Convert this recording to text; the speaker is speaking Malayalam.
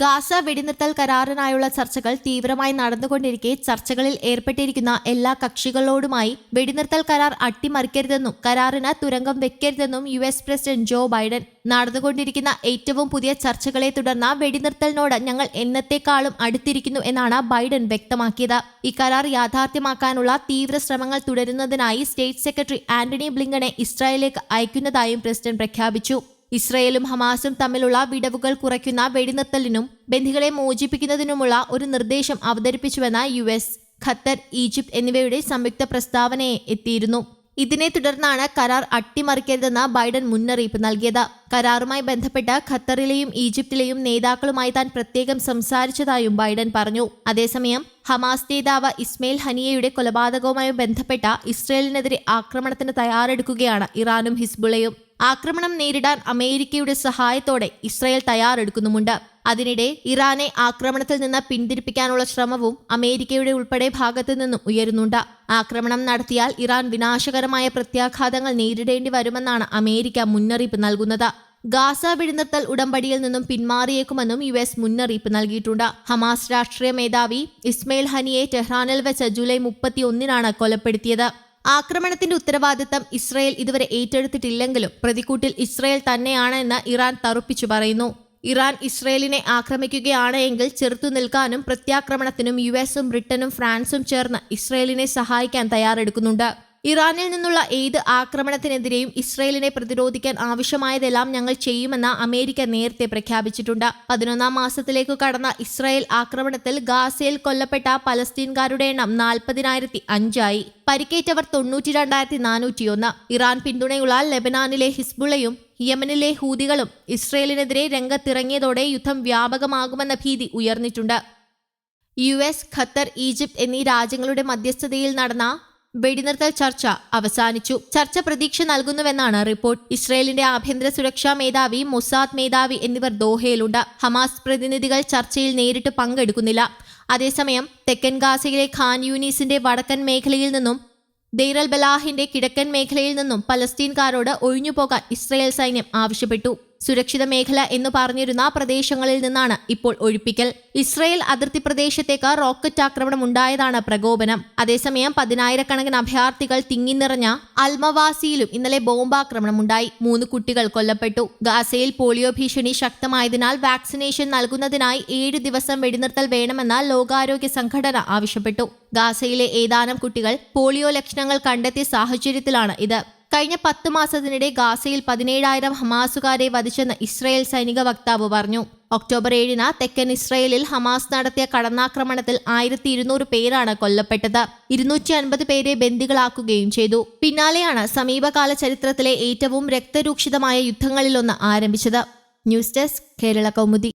ഗാസ വെടിനിർത്തൽ കരാറിനായുള്ള ചർച്ചകൾ തീവ്രമായി നടന്നുകൊണ്ടിരിക്കെ ചർച്ചകളിൽ ഏർപ്പെട്ടിരിക്കുന്ന എല്ലാ കക്ഷികളോടുമായി വെടിനിർത്തൽ കരാർ അട്ടിമറിക്കരുതെന്നും കരാറിന് തുരങ്കം വെക്കരുതെന്നും U S president Joe Biden നടന്നുകൊണ്ടിരിക്കുന്ന ഏറ്റവും പുതിയ ചർച്ചകളെ തുടർന്ന് വെടിനിർത്തലിനോട് ഞങ്ങൾ എന്നത്തെക്കാളും അടുത്തിരിക്കുന്നു എന്നാണ് ബൈഡൻ വ്യക്തമാക്കിയത്. ഇക്കരാർ കരാർ യാഥാർത്ഥ്യമാക്കാനുള്ള തീവ്ര ശ്രമങ്ങൾ തുടരുന്നതിനായി സ്റ്റേറ്റ് സെക്രട്ടറി ആന്റണി ബ്ലിങ്കനെ ഇസ്രായേലിലേക്ക് അയക്കുന്നതായും പ്രസിഡന്റ് പ്രഖ്യാപിച്ചു. ഇസ്രയേലും ഹമാസും തമ്മിലുള്ള വിടവുകൾ കുറയ്ക്കുന്ന വെടിനിർത്തലിനും ബന്ധികളെ മോചിപ്പിക്കുന്നതിനുമുള്ള ഒരു നിർദ്ദേശം അവതരിപ്പിച്ചുവെന്ന യു എസ് ഖത്തർ ഈജിപ്ത് എന്നിവയുടെ സംയുക്ത പ്രസ്താവനയെ എത്തിയിരുന്നു. ഇതിനെ തുടർന്നാണ് കരാർ അട്ടിമറിക്കരുതെന്ന് ബൈഡൻ മുന്നറിയിപ്പ് നൽകിയത്. കരാറുമായി ബന്ധപ്പെട്ട് ഖത്തറിലെയും ഈജിപ്തിലെയും നേതാക്കളുമായി താൻ പ്രത്യേകം സംസാരിച്ചതായും ബൈഡൻ പറഞ്ഞു. അതേസമയം ഹമാസ് നേതാവ് ഇസ്മയിൽ ഹനിയയുടെ കൊലപാതകവുമായി ബന്ധപ്പെട്ട ഇസ്രയേലിനെതിരെ ആക്രമണത്തിന് തയ്യാറെടുക്കുകയാണ് ഇറാനും ഹിസ്ബുളയും ആക്രമണം നേരിടാൻ അമേരിക്കയുടെ സഹായത്തോടെ ഇസ്രായേൽ തയ്യാറെടുക്കുന്നുമുണ്ട്. അതിനിടെ ഇറാനെ ആക്രമണത്തിൽ നിന്ന് പിന്തിരിപ്പിക്കാനുള്ള ശ്രമവും അമേരിക്കയുടെ ഉൾപ്പെടെ ഭാഗത്തു നിന്നും ഉയരുന്നുണ്ട്. ആക്രമണം നടത്തിയാൽ ഇറാൻ വിനാശകരമായ പ്രത്യാഘാതങ്ങൾ നേരിടേണ്ടി വരുമെന്നാണ് അമേരിക്ക മുന്നറിയിപ്പ് നൽകുന്നത്. ഗാസ വെടിനിർത്തൽ ഉടമ്പടിയിൽ നിന്നും പിന്മാറിയേക്കുമെന്നും യു എസ് മുന്നറിയിപ്പ് നൽകിയിട്ടുണ്ട്. ഹമാസ് രാഷ്ട്രീയ മേധാവി ഇസ്മയിൽ ഹനിയെ ടെഹ്റാനിൽ വെച്ച് ജൂലൈ മുപ്പത്തിയൊന്നിനാണ് കൊലപ്പെടുത്തിയത്. ആക്രമണത്തിന്റെ ഉത്തരവാദിത്തം ഇസ്രയേൽ ഇതുവരെ ഏറ്റെടുത്തിട്ടില്ലെങ്കിലും പ്രതിക്കൂട്ടിൽ ഇസ്രയേൽ തന്നെയാണ് എന്ന് ഇറാൻ തറുപ്പിച്ചു പറയുന്നു. ഇറാൻ ഇസ്രയേലിനെ ആക്രമിക്കുകയാണ് എങ്കിൽ ചെറുത്തു നിൽക്കാനും പ്രത്യാക്രമണത്തിനും യു എസും ബ്രിട്ടനും ഫ്രാൻസും ചേർന്ന് ഇസ്രയേലിനെ സഹായിക്കാൻ തയ്യാറെടുക്കുന്നുണ്ട്. ഇറാനിൽ നിന്നുള്ള ഏത് ആക്രമണത്തിനെതിരെയും ഇസ്രയേലിനെ പ്രതിരോധിക്കാൻ ആവശ്യമായതെല്ലാം ഞങ്ങൾ ചെയ്യുമെന്ന് അമേരിക്ക നേരത്തെ പ്രഖ്യാപിച്ചിട്ടുണ്ട്. പതിനൊന്നാം മാസത്തിലേക്ക് കടന്ന ഇസ്രായേൽ ആക്രമണത്തിൽ ഗാസയിൽ കൊല്ലപ്പെട്ട പലസ്തീൻകാരുടെ എണ്ണം നാൽപ്പതിനായിരത്തി അഞ്ചായി പരിക്കേറ്റവർ തൊണ്ണൂറ്റി രണ്ടായിരത്തി നാനൂറ്റിയൊന്ന് ഇറാൻ പിന്തുണയുള്ള ലെബനാനിലെ ഹിസ്ബുളയും യമനിലെ ഹൂതികളും ഇസ്രയേലിനെതിരെ രംഗത്തിറങ്ങിയതോടെ യുദ്ധം വ്യാപകമാകുമെന്ന ഭീതി ഉയർന്നിട്ടുണ്ട്. യു എസ് ഖത്തർ ഈജിപ്ത് എന്നീ രാജ്യങ്ങളുടെ മധ്യസ്ഥതയിൽ നടന്ന വെടിനിർത്തൽ ചർച്ച അവസാനിച്ചു. ചർച്ച പ്രതീക്ഷ നൽകുന്നുവെന്നാണ് റിപ്പോർട്ട്. ഇസ്രയേലിന്റെ ആഭ്യന്തര സുരക്ഷാ മേധാവി മൊസാദ് മേധാവി എന്നിവർ ദോഹയിലുണ്ട്. ഹമാസ് പ്രതിനിധികൾ ചർച്ചയിൽ നേരിട്ട് പങ്കെടുക്കുന്നില്ല. അതേസമയം തെക്കൻ ഗാസയിലെ ഖാൻ യൂനീസിന്റെ വടക്കൻ മേഖലയിൽ നിന്നും ദെയ്റൽ ബലാഹിന്റെ കിഴക്കൻ മേഖലയിൽ നിന്നും പലസ്തീൻകാരോട് ഒഴിഞ്ഞുപോകാൻ ഇസ്രയേൽ സൈന്യം ആവശ്യപ്പെട്ടു. സുരക്ഷിത മേഖല എന്ന് പറഞ്ഞിരുന്ന പ്രദേശങ്ങളിൽ നിന്നാണ് ഇപ്പോൾ ഒഴിപ്പിക്കൽ. ഇസ്രയേൽ അതിർത്തി പ്രദേശത്തേക്ക് റോക്കറ്റ് ആക്രമണം ഉണ്ടായതാണ് പ്രകോപനം. അതേസമയം പതിനായിരക്കണക്കിന് അഭയാർത്ഥികൾ തിങ്ങിനിറഞ്ഞ അൽമവാസിയിലും ഇന്നലെ ബോംബാക്രമണം ഉണ്ടായി. മൂന്ന് കുട്ടികൾ കൊല്ലപ്പെട്ടു. ഗാസയിൽ പോളിയോ ഭീഷണി ശക്തമായതിനാൽ വാക്സിനേഷൻ നൽകുന്നതിനായി ഏഴ് ദിവസം വെടിനിർത്തൽ വേണമെന്ന് ലോകാരോഗ്യ സംഘടന ആവശ്യപ്പെട്ടു. ഗാസയിലെ ഏതാനും കുട്ടികൾ പോളിയോ ലക്ഷണങ്ങൾ കണ്ടെത്തിയ സാഹചര്യത്തിലാണ് ഇത് കഴിഞ്ഞ പത്ത് മാസത്തിനിടെ ഗാസയിൽ പതിനേഴായിരം ഹമാസുകാരെ വധിച്ചെന്ന് ഇസ്രായേൽ സൈനിക വക്താവ് പറഞ്ഞു. ഒക്ടോബർ ഏഴിന് തെക്കൻ ഇസ്രായേലിൽ ഹമാസ് നടത്തിയ കടന്നാക്രമണത്തിൽ ആയിരത്തി ഇരുന്നൂറ് പേരാണ് കൊല്ലപ്പെട്ടത്. ഇരുന്നൂറ്റി അൻപത് പേരെ ബന്ദികളാക്കുകയും ചെയ്തു. പിന്നാലെയാണ് സമീപകാല ചരിത്രത്തിലെ ഏറ്റവും രക്തരൂക്ഷിതമായ യുദ്ധങ്ങളിലൊന്ന് ആരംഭിച്ചത്. News desk Kerala Kaumudi.